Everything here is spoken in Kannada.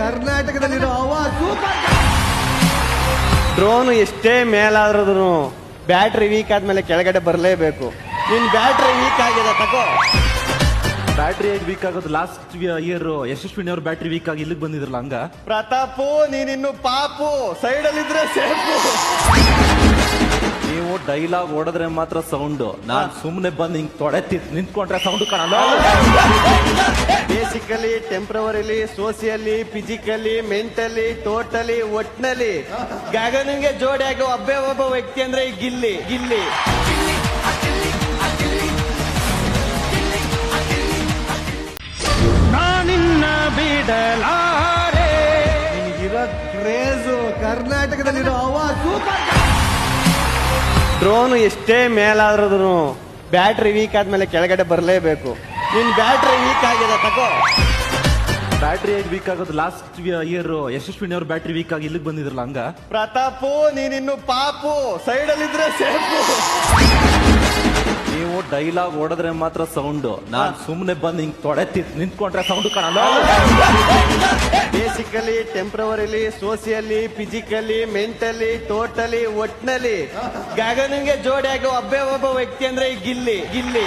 ಕರ್ನಾಟಕದಲ್ಲಿರೋ ಅವ ಸೂಪರ್ ಡ್ರೋನ್ ಎಷ್ಟೇ ಮೇಲಾದ್ರೂ ಬ್ಯಾಟ್ರಿ ವೀಕ್ ಆದ್ಮೇಲೆ ಕೆಳಗಡೆ ಬರಲೇಬೇಕು. ನಿನ್ ಬ್ಯಾಟ್ರಿ ವೀಕ್ ಆಗಿದೆ ತಗೋ. ಬ್ಯಾಟ್ರಿ ಹೇಗೆ ವೀಕ್ ಆಗೋದು? ಲಾಸ್ಟ್ ಇಯರ್ ಯಶಸ್ವಿನಿ ಅವ್ರ ಬ್ಯಾಟ್ರಿ ವೀಕ್ ಆಗಿ ಇಲ್ಲಿಗೆ ಬಂದಿದ್ರಲ್ಲ ಹಂಗ? ಪ್ರತಾಪು ನೀನಿನ್ನು ಪಾಪು. ಸೈಡ್ ಅಲ್ಲಿ ಇದ್ರೆ ಸೇಫು ನೀವು ಡೈಲಾಗ್ ಓಡಿದ್ರೆ ಮಾತ್ರ ಸೌಂಡ್ ನಾನ್ ಸುಮ್ಮನೆ ಬಂದು ಹಿಂಗ್ ತೊಡೆ ನಿಂತ್ಕೊಂಡ್ರೆ ಸೌಂಡ್ ಕಾಣಲ್ಲ. Basically temporarily socially physically mentally totally ಒಟ್ನಲ್ಲಿ ಗಗನಿಗೆ ಜೋಡಿ ಆಗೋ ಒಬ್ಬೇ ಒಬ್ಬ ವ್ಯಕ್ತಿ ಅಂದ್ರೆ ಈ ಗಿಲ್ಲಿ ಗಿಲ್ಲಿ. ನಾನಿನ್ನ ಬಿಡಲಾರೆ. ನಿನಗಿರೋ ಕ್ರೇಜು ಕರ್ನಾಟಕದಲ್ಲಿರೋ ಅವ ಸೂಪರ್ ಡ್ರೋನ್ ಎಷ್ಟೇ ಮೇಲಾದ್ರೂ ಬ್ಯಾಟ್ರಿ ವೀಕ್ ಆದ್ಮೇಲೆ ಕೆಳಗಡೆ ಬರಲೇಬೇಕು. ನಿನ್ ಬ್ಯಾಟ್ರಿ ವೀಕ್ ಆಗಿದೆ ತಗೋ. ಬ್ಯಾಟ್ರಿ ಹೇಗೆ ವೀಕ್ ಆಗೋದು? ಲಾಸ್ಟ್ ಇಯರ್ ಯಶಸ್ವಿನಿ ಅವ್ರ ಬ್ಯಾಟ್ರಿ ವೀಕ್ ಆಗಿ ಇಲ್ಲಿಗೆ ಬಂದಿದ್ರಲ್ಲ ಹಂಗ? ಪ್ರತಾಪು ನೀನಿನ್ನು ಪಾಪು. ಸೈಡ್ ಅಲ್ಲಿ ಇದ್ರೆ ಸೇಫು ನೀವು ಡೈಲಾಗ್ ಓಡಿದ್ರೆ ಮಾತ್ರ ಸೌಂಡ್ ನಾನ್ ಸುಮ್ನೆ ಬಂದು ಹಿಂಗ್ ತೊಡೆ ತಿ- ನಿಂತ್ಕೊಂಡ್ರೆ ಸೌಂಡ್ ಕಾಣಲ್ಲ. Basically temporarily socially physically mentally totally ಒಟ್ನಲ್ಲಿ. ಗಗನಿಗೆ ಜೋಡಿಯಾಗಿ ಆಗೋ ಒಬ್ಬೇ ಒಬ್ಬ ವ್ಯಕ್ತಿ ಅಂದ್ರೆ ಈ ಗಿಲ್ಲಿ. ಗಿಲ್ಲಿ.